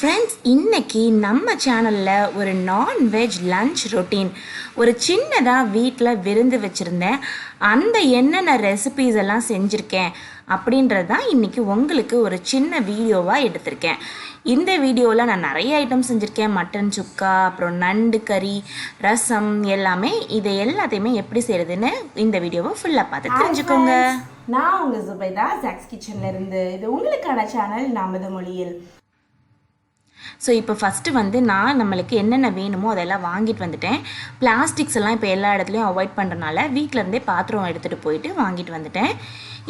Friends இன்னைக்கு நம்ம சேனலில் ஒரு நான்வெஜ் லஞ்ச் ரொட்டீன் ஒரு சின்னதாக வீட்டில் விருந்து வச்சுருந்தேன். அந்த என்னென்ன ரெசிபீஸ் எல்லாம் செஞ்சுருக்கேன் அப்படின்றது தான் இன்றைக்கி உங்களுக்கு ஒரு சின்ன வீடியோவாக எடுத்திருக்கேன். இந்த வீடியோவில் நான் நிறைய ஐட்டம் செஞ்சுருக்கேன். மட்டன் சுக்கா அப்புறம் நண்டு கறி ரசம் எல்லாமே இதை எல்லாத்தையுமே எப்படி செய்கிறதுன்னு இந்த வீடியோவை ஃபுல்லாக பார்த்து தெரிஞ்சுக்கோங்க. நான் உங்கள் ஜுபைதா ஜாக்ஸ் கிச்சன்ல இருந்து. இது உங்களுக்கான சேனல் நமது மொழியில் ஸோ இப்போ ஃபஸ்ட்டு வந்து நான் நம்மளுக்கு என்னென்ன வேணுமோ அதெல்லாம் வாங்கிட்டு வந்துட்டேன். பிளாஸ்டிக்ஸ் எல்லாம் இப்போ எல்லா இடத்துலையும் அவாய்ட் பண்ணுறனால வீட்டிலருந்தே பாத்திரம் எடுத்துகிட்டு போயிட்டு வாங்கிட்டு வந்துட்டேன்.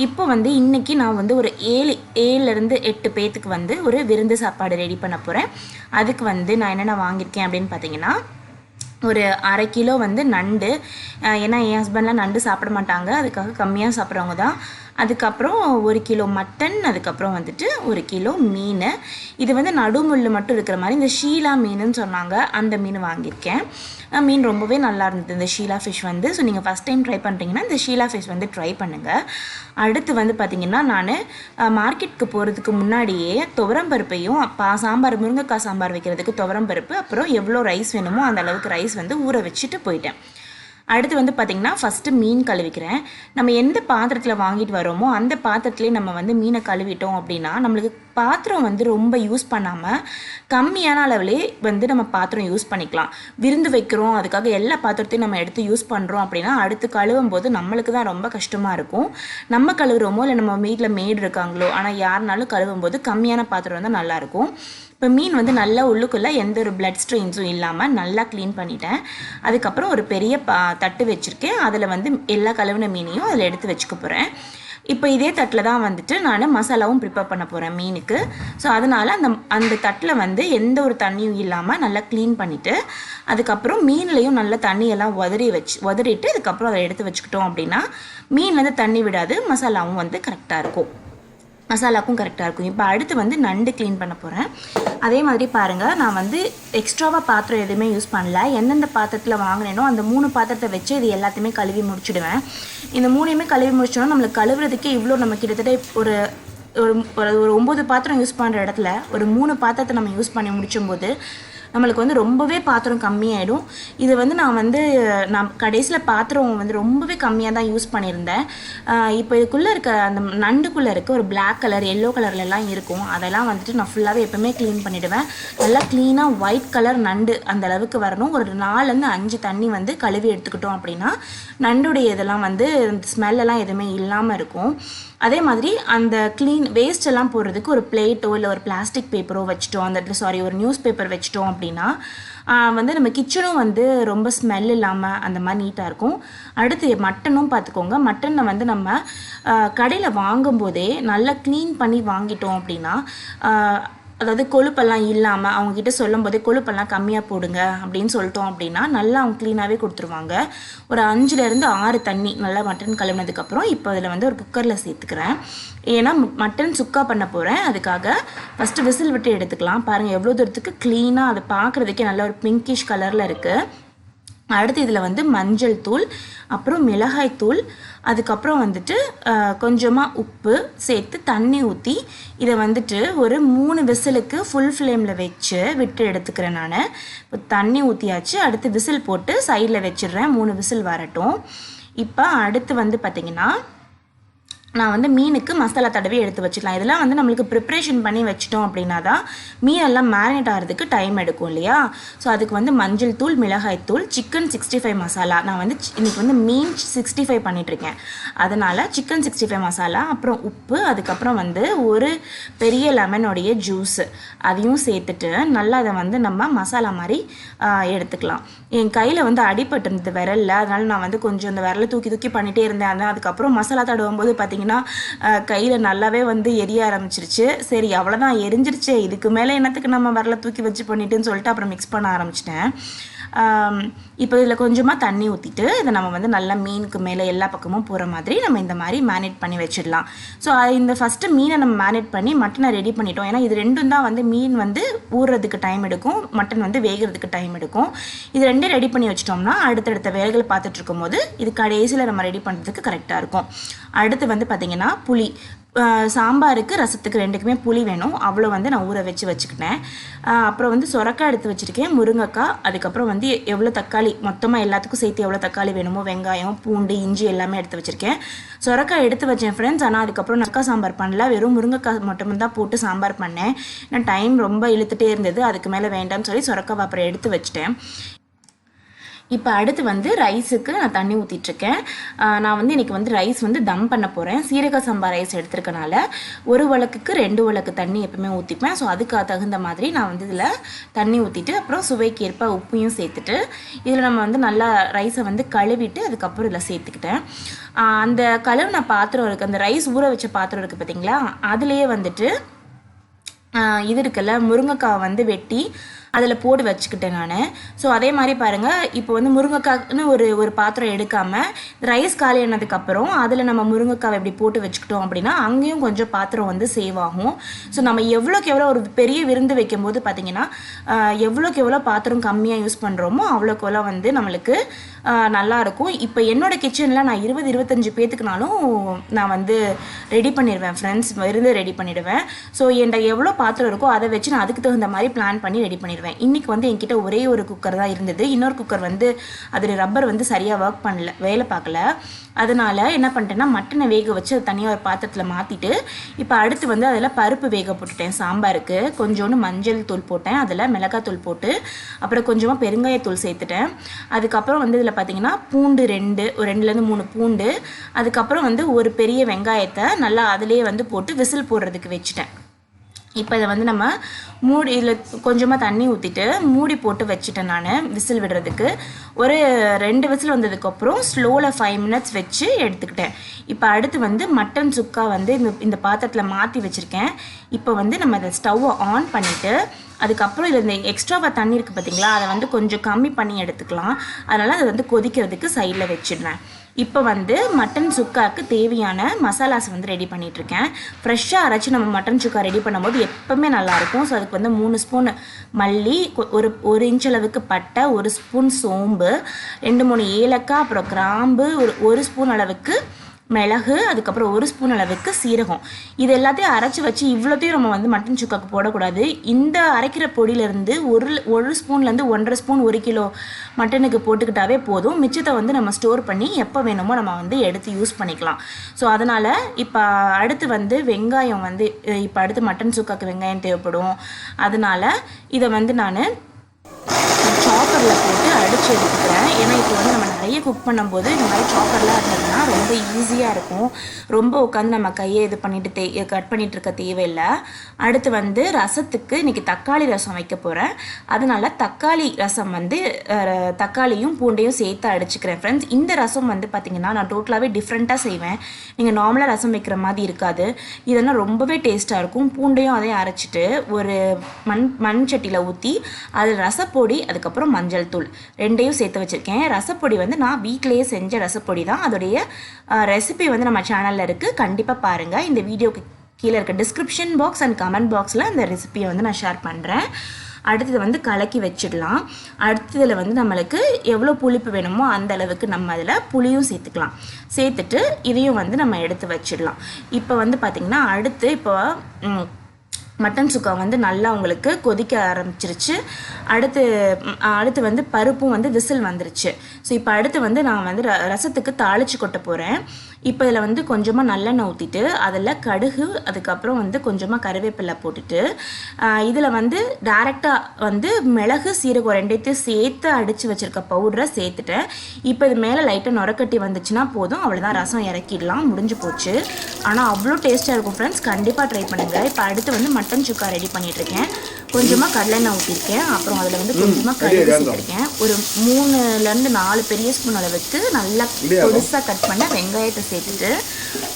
இப்போ வந்து இன்றைக்கி நான் வந்து ஒரு ஏழு ஏழுலேருந்து எட்டு பேத்துக்கு வந்து ஒரு விருந்து சாப்பாடு ரெடி பண்ண போகிறேன் அதுக்கு வந்து நான் என்னென்ன வாங்கியிருக்கேன் அப்படின்னு பார்த்தீங்கன்னா ஒரு அரை கிலோ வந்து நண்டு. ஏன்னா என் ஹஸ்பண்ட்லாம் நண்டு சாப்பிட மாட்டாங்க. அதுக்காக கம்மியாக சாப்பிட்றவங்க தான். அதுக்கப்புறம் ஒரு கிலோ மட்டன் அதுக்கப்புறம் வந்துட்டு ஒரு கிலோ மீன். இது வந்து நடுமுள் மட்டும் இருக்கிற மாதிரி இந்த ஷீலா மீனுன்னு சொன்னாங்க. அந்த மீன் வாங்கியிருக்கேன். மீன் ரொம்பவே நல்லா இருந்தது இந்த ஷீலா ஃபிஷ் வந்து. ஸோ நீங்கள் ஃபஸ்ட் டைம் ட்ரை பண்ணுறீங்கன்னா இந்த ஷீலா ஃபிஷ் வந்து ட்ரை பண்ணுங்கள் அடுத்து வந்து பார்த்திங்கன்னா நான் மார்க்கெட்டுக்கு போகிறதுக்கு முன்னாடியே துவரம்பருப்பையும் பா சாம்பார் முருங்கைக்காய் சாம்பார் வைக்கிறதுக்கு துவரம்பருப்பு அப்புறம் எவ்வளோ ரைஸ் வேணுமோ அந்த அளவுக்கு ரைஸ் வந்து ஊற வச்சுட்டு போயிட்டேன். அடுத்து வந்து பார்த்திங்கன்னா ஃபஸ்ட்டு மீன் கழுவிக்கிறேன். நம்ம எந்த பாத்திரத்தில் வாங்கிட்டு வரோமோ அந்த பாத்திரத்துலேயே நம்ம வந்து மீனை கழுவிட்டோம் அப்படின்னா நம்மளுக்கு பாத்திரம் வந்து ரொம்ப யூஸ் பண்ணாமல் கம்மியான அளவிலே வந்து நம்ம பாத்திரம் யூஸ் பண்ணிக்கலாம். விருந்து வைக்கிறோம் அதுக்காக எல்லா பாத்திரத்தையும் நம்ம எடுத்து யூஸ் பண்ணுறோம் அப்படின்னா அடுத்து கழுவும் போது நம்மளுக்கு தான் ரொம்ப கஷ்டமாக இருக்கும். நம்ம கழுவுறோமோ இல்லை நம்ம வீட்டில் மேடு இருக்காங்களோ ஆனால் யாருனாலும் கழுவும் போது கம்மியான பாத்திரம் தான் நல்லாயிருக்கும் இப்போ மீன் வந்து நல்லா உள்ளுக்குள்ளே எந்த ஒரு பிளட் ஸ்ட்ரெயின்ஸும் இல்லாமல் நல்லா க்ளீன் பண்ணிட்டேன். அதுக்கப்புறம் ஒரு பெரிய பா தட்டு வச்சுருக்கேன். அதில் வந்து எல்லா கழுவின மீனையும் அதில் எடுத்து வச்சுக்க போகிறேன் இப்போ இதே தட்டில் தான் வந்துட்டு நான் மசாலாவும் ப்ரிப்பேர் பண்ண போகிறேன் மீனுக்கு. ஸோ அதனால் அந்த அந்த தட்டில் வந்து எந்த ஒரு தண்ணியும் இல்லாமல் நல்லா க்ளீன் பண்ணிவிட்டு அதுக்கப்புறம் மீன்லேயும் நல்லா தண்ணியெல்லாம் உதறி வச்சு உதறிட்டு அதுக்கப்புறம் அதை எடுத்து வச்சுக்கிட்டோம் அப்படின்னா மீன் வந்து தண்ணி விடாது மசாலாவும் வந்து கரெக்டாக இருக்கும். மசாலாக்கும் கரெக்டாக இருக்கும். இப்போ அடுத்து வந்து நண்டு க்ளீன் பண்ண போகிறேன் அதே மாதிரி பாருங்கள் நான் வந்து எக்ஸ்ட்ராவாக பாத்திரம் எதுவுமே யூஸ் பண்ணல. எந்தெந்த பாத்திரத்தில் வாங்கினேனோ அந்த மூணு பாத்திரத்தை வச்சு இது எல்லாத்தையுமே கழுவி முடிச்சுடுவேன். இந்த மூணையுமே கழுவி முடிச்சோன்னா நம்மளுக்கு கழுவுறதுக்கே இவ்வளோ நம்ம கிட்டத்தட்ட ஒரு ஒரு ஒரு ஒரு ஒம்பது பாத்திரம் யூஸ் பண்ணுற இடத்துல ஒரு மூணு பாத்திரத்தை நம்ம யூஸ் பண்ணி முடிச்சும்போது நம்மளுக்கு வந்து ரொம்பவே பாத்திரம் கம்மியாயிடும். இது வந்து நான் வந்து நான் கடைசியில் பாத்திரம் வந்து ரொம்பவே கம்மியாக தான் யூஸ் பண்ணியிருந்தேன். இப்போ இதுக்குள்ளே இருக்க அந்த நண்டுக்குள்ளே இருக்க ஒரு பிளாக் கலர் எல்லோ கலர்லலாம் இருக்கும். அதெல்லாம் வந்துட்டு நான் ஃபுல்லாகவே எப்பவுமே க்ளீன் பண்ணிவிடுவேன் நல்லா க்ளீனாக ஒயிட் கலர் நண்டு அந்த அளவுக்கு வரணும். ஒரு நாலுலேருந்து அஞ்சு தண்ணி வந்து கழுவி எடுத்துக்கிட்டோம் அப்படின்னா நண்டுடைய இதெல்லாம் வந்து ஸ்மெல்லெல்லாம் எதுவுமே இல்லாமல் இருக்கும். அதே மாதிரி அந்த க்ளீன் வேஸ்ட் எல்லாம் போடுறதுக்கு ஒரு பிளேட்டோ இல்லை ஒரு பிளாஸ்டிக் பேப்பரோ வச்சுட்டோம். அந்த சாரி ஒரு நியூஸ் பேப்பர் வச்சிட்டோம் அப்படின்னா வந்து நம்ம கிச்சனும் வந்து ரொம்ப ஸ்மெல் இல்லாமல் அந்த மாதிரி நீட்டாக இருக்கும். அடுத்து மட்டனும் பார்த்துக்கோங்க. மட்டனை வந்து நம்ம கடையில் வாங்கும்போதே நல்லா க்ளீன் பண்ணி வாங்கிட்டோம் அப்படின்னா அதாவது கொழுப்பெல்லாம் இல்லாமல் அவங்கக்கிட்ட சொல்லும் போதே கொழுப்பெல்லாம் கம்மியாக போடுங்க அப்படின்னு சொல்லிட்டோம் அப்படின்னா நல்லா அவங்க க்ளீனாகவே கொடுத்துருவாங்க. ஒரு அஞ்சுலேருந்து ஆறு தண்ணி நல்லா மட்டன் கழுவினதுக்கப்புறம் இப்போ அதில் வந்து ஒரு குக்கரில் சேர்த்துக்கிறேன். ஏன்னா மட்டன் சுக்கா பண்ண போகிறேன் அதுக்காக ஃபஸ்ட்டு விசில் விட்டு எடுத்துக்கலாம். பாருங்கள் எவ்வளோ தூரத்துக்கு க்ளீனாக அதை பார்க்குறதுக்கே நல்ல ஒரு பிங்கிஷ் கலரில் இருக்குது அடுத்து இதில் வந்து மஞ்சள் தூள் அப்புறம் மிளகாய் தூள் அதுக்கப்புறம் வந்துட்டு கொஞ்சமாக உப்பு சேர்த்து தண்ணி ஊற்றி இதை வந்துட்டு ஒரு மூணு விசிலுக்கு ஃபுல் ஃப்ளேமில் வச்சு விட்டு எடுத்துக்கிறேன் நான். இப்போ தண்ணி ஊற்றியாச்சு அடுத்து விசில் போட்டு சைடில் வச்சிடுறேன் மூணு விசில் வரட்டும். இப்போ அடுத்து வந்து பார்த்திங்கன்னா நான் வந்து மீனுக்கு மசாலா தடவி எடுத்து வச்சுக்கலாம். இதெல்லாம் வந்து நம்மளுக்கு ப்ரிப்ரேஷன் பண்ணி வச்சிட்டோம் அப்படின்னா தான் மீன் எல்லாம் மேரினேட் ஆகிறதுக்கு டைம் எடுக்கும் இல்லையா? ஸோ அதுக்கு வந்து மஞ்சள் தூள் மிளகாய் தூள் சிக்கன் சிக்ஸ்டி ஃபைவ் மசாலா நான் வந்து இன்னைக்கு வந்து மீன் சிக்ஸ்டி ஃபைவ் பண்ணிகிட்ருக்கேன் அதனால் சிக்கன் சிக்ஸ்டி ஃபைவ் மசாலா அப்புறம் உப்பு அதுக்கப்புறம் வந்து ஒரு பெரிய லெமனுடைய ஜூஸு அதையும் சேர்த்துட்டு நல்லா அதை வந்து நம்ம மசாலா மாதிரி எடுத்துக்கலாம். என் கையில் வந்து அடிபட்டு இருந்தது விரலில். அதனால் நான் வந்து கொஞ்சம் அந்த விரலை தூக்கி தூக்கி பண்ணிகிட்டே இருந்தேன். அதுக்கப்புறம் மசாலா தடவும் போது பார்த்திங்கன்னா கையில் நல்லாவே வந்து எரிய ஆரம்பிச்சிருச்சு. சரி அவ்வளோதான் எரிஞ்சிருச்சு. இதுக்கு மேலே என்னத்துக்கு நம்ம வரல தூக்கி வச்சு பண்ணிட்டுன்னு சொல்லிட்டு அப்புறம் மிக்ஸ் பண்ண ஆரம்பிச்சிட்டேன். இப்போ இதில் கொஞ்சமாக தண்ணி ஊற்றிட்டு இதை நம்ம வந்து நல்லா மீனுக்கு மேலே எல்லா பக்கமும் போகிற மாதிரி நம்ம இந்த மாதிரி மேனேட் பண்ணி வச்சிடலாம். ஸோ இந்த ஃபஸ்ட்டு மீனை நம்ம மேனேட் பண்ணி மட்டனை ரெடி பண்ணிட்டோம். ஏன்னா இது ரெண்டும் தான் வந்து மீன் வந்து ஊறுறதுக்கு டைம் எடுக்கும் மட்டன் வந்து வேகிறதுக்கு டைம் எடுக்கும். இது ரெண்டும் ரெடி பண்ணி வச்சிட்டோம்னா அடுத்தடுத்த வேலைகள் பார்த்துட்டு இருக்கும்போது இது கடைசியில் நம்ம ரெடி பண்ணுறதுக்கு கரெக்டாக இருக்கும். அடுத்து வந்து பார்த்திங்கன்னா புளி. சாம்பாருக்கு ரசத்துக்கு ரெண்டுக்குமே புளி வேணும். அவ்வளோ வந்து நான் ஊற வச்சு வச்சுக்கிட்டேன். அப்புறம் வந்து சொரக்காய் எடுத்து வச்சுருக்கேன் முருங்கைக்காய். அதுக்கப்புறம் வந்து எவ்வளோ தக்காளி மொத்தமாக எல்லாத்துக்கும் சேர்த்து எவ்வளோ தக்காளி வேணுமோ வெங்காயம் பூண்டு இஞ்சி எல்லாமே எடுத்து வச்சுருக்கேன். சொரக்காய் எடுத்து வச்சேன் ஃப்ரெண்ட்ஸ் ஆனால் அதுக்கப்புறம் நக்கா சாம்பார் பண்ணல. வெறும் முருங்கைக்காய் மட்டும் தான் போட்டு சாம்பார் பண்ணேன். நான் டைம் ரொம்ப இழுத்துகிட்டே இருந்தது. அதுக்கு மேலே வேண்டாம்னு சொல்லி சொரக்காய் அப்புறம் எடுத்து வச்சிட்டேன். இப்போ அடுத்து வந்து ரைஸுக்கு நான் தண்ணி ஊற்றிட்டுருக்கேன் நான் வந்து இன்றைக்கி வந்து ரைஸ் வந்து தம் பண்ண போகிறேன் சீரக சம்பா ரைஸ் எடுத்துருக்கனால ஒரு வழக்குக்கு ரெண்டு வழக்கு தண்ணி எப்பவுமே ஊற்றிப்பேன் ஸோ அதுக்கு தகுந்த மாதிரி நான் வந்து இதில் தண்ணி ஊற்றிட்டு அப்புறம் சுவைக்கு ஏற்ப உப்பையும் சேர்த்துட்டு இதில் நம்ம வந்து நல்லா ரைஸை வந்து கழுவிட்டு அதுக்கப்புறம் இதில் சேர்த்துக்கிட்டேன். அந்த அந்த கழுவின பாத்திரம் இருக்குது அந்த ரைஸ் ஊற வச்ச பாத்திரம் இருக்குது பார்த்தீங்களா அதுலேயே வந்துட்டு இது இருக்குல்ல முருங்கைக்காய் வந்து வெட்டி அதில் போட்டு வச்சுக்கிட்டேன் நான். ஸோ அதே மாதிரி பாருங்கள் இப்போ வந்து முருங்கைக்காய்னு ஒரு ஒரு பாத்திரம் எடுக்காமல் ரைஸ் காலி ஆனதுக்கப்புறம் அதில் நம்ம முருங்கைக்காவை இப்படி போட்டு வச்சுக்கிட்டோம் அப்படின்னா அங்கேயும் கொஞ்சம் பாத்திரம் வந்து சேவ் ஆகும். ஸோ நம்ம எவ்வளோக்கு எவ்வளோ ஒரு பெரிய விருந்து வைக்கும்போது பார்த்தீங்கன்னா எவ்வளோக்கு எவ்வளோ பாத்திரம் கம்மியாக யூஸ் பண்ணுறோமோ அவ்வளோக்கு எவ்வளோ வந்து நம்மளுக்கு நல்லாயிருக்கும் நல்லா இருக்கும். இப்போ என்னோடய கிச்சனில் நான் இருபது இருபத்தஞ்சு பேத்துக்குனாலும் நான் வந்து ரெடி பண்ணிடுவேன் ஃப்ரெண்ட்ஸ் விருந்து ரெடி பண்ணிடுவேன். ஸோ என்கிட்ட எவ்வளோ பாத்திரம் இருக்கோ அதை வச்சு நான் அதுக்கு தகுந்த மாதிரி பிளான் பண்ணி ரெடி பண்ணிடுவேன். இன்றைக்கி வந்து என்கிட்ட ஒரே ஒரு குக்கர் தான் இருந்தது. இன்னொரு குக்கர் வந்து அதில் ரப்பர் வந்து சரியாக ஒர்க் பண்ணல வேலை பார்க்கல. அதனால் என்ன பண்ணிட்டேன்னா மட்டனை வேக வச்சு அது தனியாக ஒரு பாத்திரத்தில் மாற்றிட்டு இப்போ அடுத்து வந்து அதில் பருப்பு வேக போட்டுட்டேன். சாம்பாருக்கு கொஞ்சோண்டு மஞ்சள் தூள் போட்டேன். அதில் மிளகாய் தூள் போட்டு அப்புறம் கொஞ்சமாக பெருங்காயத்தூள் சேர்த்துட்டேன். அதுக்கப்புறம் வந்து இதில் பார்த்தீங்கன்னா பூண்டு ரெண்டு ஒரு ரெண்டுலேருந்து மூணு பூண்டு. அதுக்கப்புறம் வந்து ஒரு பெரிய வெங்காயத்தை நல்லா அதிலே வந்து போட்டு விசில் போடுறதுக்கு வச்சுட்டேன். இப்போ இதை வந்து நம்ம மூடி இதில் கொஞ்சமாக தண்ணி ஊற்றிட்டு மூடி போட்டு வச்சுட்டேன் நான் விசில் விடுறதுக்கு. ஒரு ரெண்டு விசில் வந்ததுக்கப்புறம் ஸ்லோவில் ஃபைவ் மினிட்ஸ் வச்சு எடுத்துக்கிட்டேன். இப்போ அடுத்து வந்து மட்டன் சுக்கா வந்து இந்த இந்த பாத்திரத்தில் மாற்றி வச்சுருக்கேன். இப்போ வந்து நம்ம அதை ஸ்டவ்வை ஆன் பண்ணிவிட்டு அதுக்கப்புறம் இதில் இந்த எக்ஸ்ட்ராவாக தண்ணி இருக்குது பார்த்தீங்களா அதை வந்து கொஞ்சம் கம்மி பண்ணி எடுத்துக்கலாம். அதனால் அதை வந்து கொதிக்கிறதுக்கு சைடில் வச்சிடுறேன். இப்போ வந்து மட்டன் சுக்காக்கு தேவையான மசாலாஸ் வந்து ரெடி பண்ணிகிட்ருக்கேன் ஃப்ரெஷ்ஷாக அரைச்சி நம்ம மட்டன் சுக்கா ரெடி பண்ணும்போது எப்போவுமே நல்லாயிருக்கும். ஸோ அதுக்கு வந்து மூணு ஸ்பூன் மல்லி கொ- ஒரு ஒரு இன்ச் அளவுக்கு பட்டை ஒரு ஸ்பூன் சோம்பு ரெண்டு மூணு ஏலக்காய் அப்புறம் கிராம்பு ஒரு ஒரு ஸ்பூன் அளவுக்கு மிளகு அதுக்கப்புறம் ஒரு ஸ்பூன் அளவுக்கு சீரகம். இது எல்லாத்தையும் அரைச்சி வச்சு இவ்வளோத்தையும் நம்ம வந்து மட்டன் சுக்காக்கு போடக்கூடாது. இந்த அரைக்கிற பொடியிலேருந்து ஒரு ஒரு ஸ்பூன்லேருந்து ஒன்றரை ஸ்பூன் ஒரு கிலோ மட்டனுக்கு போட்டுக்கிட்டாவே போதும். மிச்சத்தை வந்து நம்ம ஸ்டோர் பண்ணி எப்போ வேணுமோ நம்ம வந்து எடுத்து யூஸ் பண்ணிக்கலாம். ஸோ அதனால் இப்போ அடுத்து வந்து வெங்காயம் வந்து இப்போ அடுத்து மட்டன் சுக்காக்கு வெங்காயம் தேவைப்படும். அதனால் இதை வந்து நான் சாப்பரில் போட்டு அடித்து எடுத்துக்கிறேன். ஏன்னா இப்போ வந்து நம்ம நிறைய குக் பண்ணும்போது இந்த மாதிரி சாப்பர்லாம் ரொம்ப ஈஸியாக இருக்கும். ரொம்ப உட்காந்து நம்ம கையை இது பண்ணிட்டு தே கட் பண்ணிட்டு இருக்க தேவையில்லை. அடுத்து வந்து ரசத்துக்கு இன்னைக்கு தக்காளி ரசம் வைக்க போகிறேன் அதனால தக்காளி ரசம் வந்து தக்காளியும் பூண்டையும் சேர்த்து அடிச்சுக்கிறேன் ஃப்ரெண்ட்ஸ் இந்த ரசம் வந்து பார்த்திங்கன்னா நான் டோட்டலாகவே டிஃப்ரெண்ட்டாக செய்வேன். நீங்கள் நார்மலாக ரசம் வைக்கிற மாதிரி இருக்காது. இதெல்லாம் ரொம்பவே டேஸ்ட்டாக இருக்கும். பூண்டையும் அதையும் அரைச்சிட்டு ஒரு மண் மண் சட்டியில் ஊற்றி அதில் ரசப்பொடி அதுக்கப்புறம் மஞ்சள் தூள். ரெண்டையும் சேர்த்து வச்சுருக்கேன். ரசப்பொடி வந்து நான் வீட்டிலேயே செஞ்ச ரசப்பொடி தான் அதோடைய ரெசிபி வந்து நம்ம சேனலில் இருக்குது கண்டிப்பாக பாருங்கள் இந்த வீடியோக்கு கீழே இருக்க டிஸ்கிரிப்ஷன் பாக்ஸ் அண்ட் கமெண்ட் பாக்ஸில் அந்த ரெசிபியை வந்து நான் ஷேர் பண்ணுறேன் அடுத்தது வந்து கலக்கி வச்சிடலாம். அடுத்ததில் வந்து நம்மளுக்கு எவ்வளோ புளிப்பு வேணுமோ அந்த அளவுக்கு நம்ம அதில் புளியும் சேர்த்துக்கலாம். சேர்த்துட்டு இதையும் வந்து நம்ம எடுத்து வச்சிடலாம். இப்போ வந்து பார்த்திங்கன்னா அடுத்து இப்போ மட்டன் சுக்கா வந்து நல்லா உங்களுக்கு கொதிக்க ஆரம்பிச்சிருச்சு. அடுத்து அடுத்து வந்து பருப்பும் வந்து விசில் வந்துருச்சு. ஸோ இப்போ அடுத்து வந்து நான் வந்து ர- ரசத்துக்கு தாளிச்சு கொட்ட போகிறேன் இப்போ இதில் வந்து கொஞ்சமாக நல்லெண்ணெய் ஊற்றிட்டு அதில் கடுகு அதுக்கப்புறம் வந்து கொஞ்சமாக கருவேப்பிலை போட்டுட்டு இதில் வந்து டேரெக்டாக வந்து மிளகு சீரகம் ரெண்டைத்தையும் சேர்த்து அடித்து வச்சுருக்க பவுடரை சேர்த்துட்டேன். இப்போ இது மேலே லைட்டாக நுரக்கட்டி வந்துச்சுன்னா போதும். அவ்வளோதான் ரசம் இறக்கிடலாம். முடிஞ்சு போச்சு. ஆனால் அவ்வளோ டேஸ்ட்டாக இருக்கும் ஃப்ரெண்ட்ஸ் கண்டிப்பாக ட்ரை பண்ணுங்கள் இப்போ அடுத்து வந்து மட்டன் சுக்கா ரெடி பண்ணிகிட்ருக்கேன் கொஞ்சமாக கடலெண்ணெய் ஊற்றிருக்கேன் அப்புறம் அதில் வந்து கொஞ்சமாக கடுகு சேர்த்துருக்கேன். ஒரு மூணுலேருந்து நாலு பெரிய ஸ்பூன் அளவுக்கு நல்லா பொடிசாக கட் பண்ண வெங்காயத்தை சேர்த்துட்டு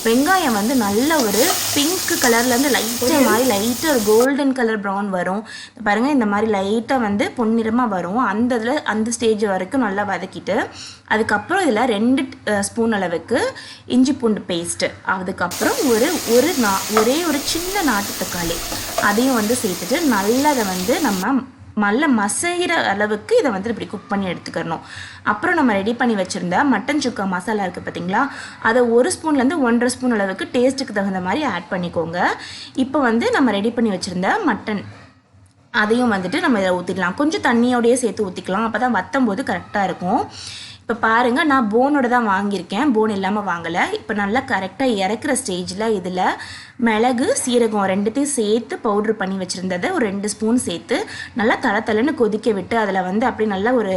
வெங்காயம் வந்து நல்ல ஒரு பிங்க் கலர்லேருந்து லைட்டாக மாதிரி லைட்டாக ஒரு கோல்டன் கலர் ப்ரௌன் வரும். பாருங்கள் இந்த மாதிரி லைட்டாக வந்து பொன்னிறமாக வரும். அந்த இதில் அந்த ஸ்டேஜ் வரைக்கும் நல்லா வதக்கிட்டு அதுக்கப்புறம் இதில் ரெண்டு ஸ்பூன் அளவுக்கு இஞ்சி பூண்டு பேஸ்ட்டு அதுக்கப்புறம் ஒரு ஒரு நா ஒரே ஒரு சின்ன நாட்டு தக்காளி. அதையும் வந்து சேர்த்துட்டு நல்லா அதை வந்து நம்ம நல்ல மசைகிற அளவுக்கு இதை வந்து இப்படி குக் பண்ணி எடுத்துக்கிறணும். அப்புறம் நம்ம ரெடி பண்ணி வச்சுருந்த மட்டன் சுக்கா மசாலா இருக்குது பார்த்தீங்களா அதை ஒரு ஸ்பூன்லேருந்து ஒன்றரை ஸ்பூன் அளவுக்கு டேஸ்ட்டுக்கு தகுந்த மாதிரி ஆட் பண்ணிக்கோங்க. இப்போ வந்து நம்ம ரெடி பண்ணி வச்சுருந்த மட்டன் அதையும் வந்துட்டு நம்ம இதில் ஊற்றிடலாம் கொஞ்சம் தண்ணியோடையே சேர்த்து ஊற்றிக்கலாம் அப்போ தான் வத்தம் போது கரெக்டாக இருக்கும். இப்போ பாருங்கள் நான் போனோட தான் வாங்கியிருக்கேன். போன் இல்லாமல் வாங்கலை. இப்போ நல்லா கரெக்டாக இறக்குற ஸ்டேஜில் இதில் மிளகு சீரகம் ரெண்டுத்தையும் சேர்த்து பவுட்ரு பண்ணி வச்சுருந்ததை ஒரு ரெண்டு ஸ்பூன் சேர்த்து நல்லா தலை தலைன்னு கொதிக்க விட்டு அதில் வந்து அப்படியே நல்லா ஒரு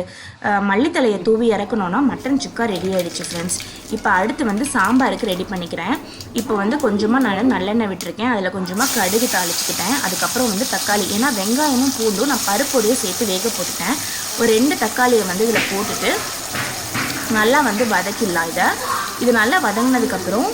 மல்லித்தலையை தூவி இறக்கணுன்னா மட்டன் சுக்கா ரெடி ஆகிடுச்சு ஃப்ரெண்ட்ஸ் இப்போ அடுத்து வந்து சாம்பாருக்கு ரெடி பண்ணிக்கிறேன். இப்போ வந்து கொஞ்சமாக நான் நல்லெண்ணெய் விட்டுருக்கேன். அதில் கொஞ்சமாக கடுகு தாளிச்சுக்கிட்டேன். அதுக்கப்புறம் வந்து தக்காளி. ஏன்னா வெங்காயமும் பூண்டும் நான் பருப்போடையே சேர்த்து வேக போட்டுட்டேன். ஒரு ரெண்டு தக்காளியை வந்து இதில் போட்டுட்டு நல்லா வந்து வதக்கிடலாம் இதை. இது நல்லா வதங்கினதுக்கப்புறம்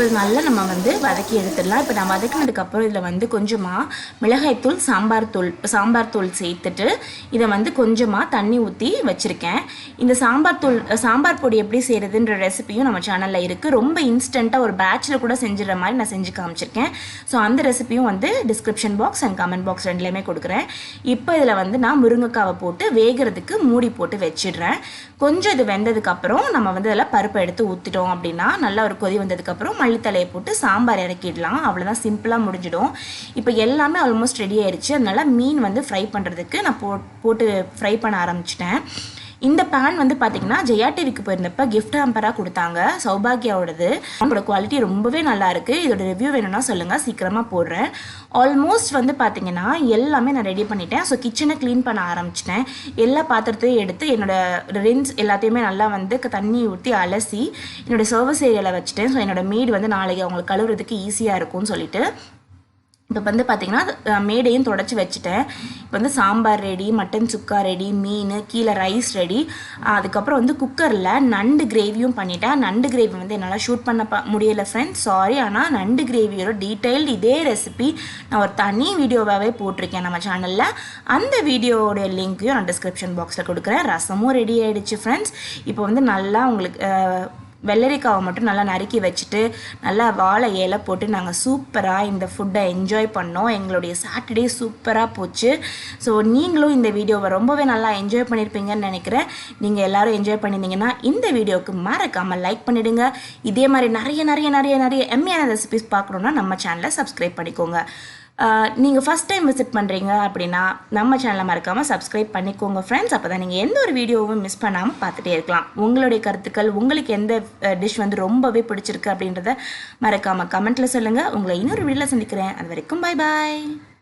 இப்போ இது நல்லா நம்ம வந்து வதக்கி எடுத்துடலாம். இப்போ நான் வதக்கினதுக்கப்புறம் இதில் வந்து கொஞ்சமாக மிளகாய்த்தூள் சாம்பார் தூள் சாம்பார் தூள் சேர்த்துட்டு இதை வந்து கொஞ்சமாக தண்ணி ஊற்றி வச்சுருக்கேன். இந்த சாம்பார் தூள் சாம்பார் பொடி எப்படி செய்கிறதுன்ற ரெசிபியும் நம்ம சேனலில் இருக்குது ரொம்ப இன்ஸ்டண்ட்டாக ஒரு பேட்சில் கூட செஞ்சிடற மாதிரி நான் செஞ்சு காமிச்சிருக்கேன். ஸோ அந்த ரெசிபியும் வந்து description box and comment box ரெண்டுலேயுமே கொடுக்குறேன். இப்போ இதில் வந்து நான் முருங்கைக்காவை போட்டு வேகிறதுக்கு மூடி போட்டு வச்சிடுறேன். கொஞ்சம் இது வெந்ததுக்கப்புறம் நம்ம வந்து அதில் பருப்பை எடுத்து ஊற்றிட்டோம் அப்படின்னா நல்லா ஒரு கொதி வந்ததுக்கப்புறம் மல்லித்தலையை போட்டு சாம்பார் இறக்கிடலாம். அவ்வளோதான் சிம்பிளாக முடிஞ்சிடும். இப்போ எல்லாமே ஆல்மோஸ்ட் ரெடி ஆயிடுச்சு. அதனால மீன் வந்து ஃப்ரை பண்ணுறதுக்கு நான் போ போட்டு ஃப்ரை பண்ண ஆரம்பிச்சிட்டேன். இந்த பேன் வந்து பார்த்தீங்கன்னா ஜெயா டிவிக்கு போயிருந்தப்ப கிஃப்ட் ஹேம்பராக கொடுத்தாங்க. சௌபாகியாவோடது. அதோட குவாலிட்டி ரொம்பவே நல்லா இருக்கு. இதோட ரிவ்யூ வேணும்னா சொல்லுங்க. சீக்கிரமாக போடுறேன். ஆல்மோஸ்ட் வந்து பார்த்தீங்கன்னா எல்லாமே நான் ரெடி பண்ணிட்டேன். ஸோ கிச்சனை க்ளீன் பண்ண ஆரம்பிச்சிட்டேன். எல்லா பாத்திரத்தையும் எடுத்து என்னோட ரின்ஸ் எல்லாத்தையுமே நல்லா வந்து தண்ணி ஊற்றி அலசி என்னோட சர்வீஸ் ஏரியாவில் வச்சுட்டேன். ஸோ என்னோட மீட் வந்து நாளைக்கு அவங்களுக்கு கழுவுறதுக்கு ஈஸியாக இருக்கும்னு சொல்லிட்டு. இப்போ வந்து பார்த்தீங்கன்னா மேடையும் தொடச்சி வச்சுட்டேன். இப்போ வந்து sambar ready mutton chukka ready மீன் கீழே ரைஸ் ரெடி அதுக்கப்புறம் வந்து குக்கரில் நண்டு கிரேவியும் பண்ணிட்டேன். நண்டு கிரேவி வந்து என்னால் ஷூட் பண்ண ப முடியலை ஃப்ரெண்ட்ஸ் சாரி ஆனால் நண்டு கிரேவியோட டீட்டெயில்டு இதே ரெசிபி நான் ஒரு தனி வீடியோவாகவே போட்டிருக்கேன் நம்ம சேனலில் அந்த வீடியோவோட லிங்க்கையும் நான் டிஸ்கிரிப்ஷன் பாக்ஸில் கொடுக்குறேன். ரசமும் ரெடி ஆகிடுச்சு ஃப்ரெண்ட்ஸ் இப்போ வந்து நல்லா உங்களுக்கு வெள்ளரிக்காவை மட்டும் நல்லா நறுக்கி வச்சுட்டு நல்லா வாழை இலை போட்டு நாங்கள் சூப்பராக இந்த ஃபுட்டை என்ஜாய் பண்ணோம். எங்களுடைய சாட்டர்டே சூப்பராக போச்சு. ஸோ நீங்களும் இந்த வீடியோவை ரொம்பவே நல்லா என்ஜாய் பண்ணியிருப்பீங்கன்னு நினைக்கிறேன். நீங்கள் எல்லாரும் என்ஜாய் பண்ணியிருந்தீங்கன்னா இந்த வீடியோவுக்கு மறக்காமல் லைக் பண்ணிவிடுங்க இதே மாதிரி நிறைய நிறைய நிறைய நிறைய எம்மையான ரெசிபிஸ் பார்க்கணுன்னா நம்ம சேனலை சப்ஸ்கிரைப் பண்ணிக்கோங்க. நீங்கள் ஃபஸ்ட் டைம் விசிட் பண்ணுறீங்க அப்படின்னா நம்ம சேனலை மறக்காமல் சப்ஸ்கிரைப் பண்ணிக்கோங்க ஃப்ரெண்ட்ஸ் அப்போ தான் நீங்கள் எந்த ஒரு வீடியோவும் மிஸ் பண்ணாமல் பார்த்துட்டே இருக்கலாம். உங்களுடைய கருத்துக்கள் உங்களுக்கு எந்த டிஷ் வந்து ரொம்பவே பிடிச்சிருக்கு அப்படின்றத மறக்காமல் கமெண்ட்டில் சொல்லுங்கள் உங்களை இன்னொரு வீடியோவில் சந்திக்கிறேன். அது வரைக்கும் பை பாய்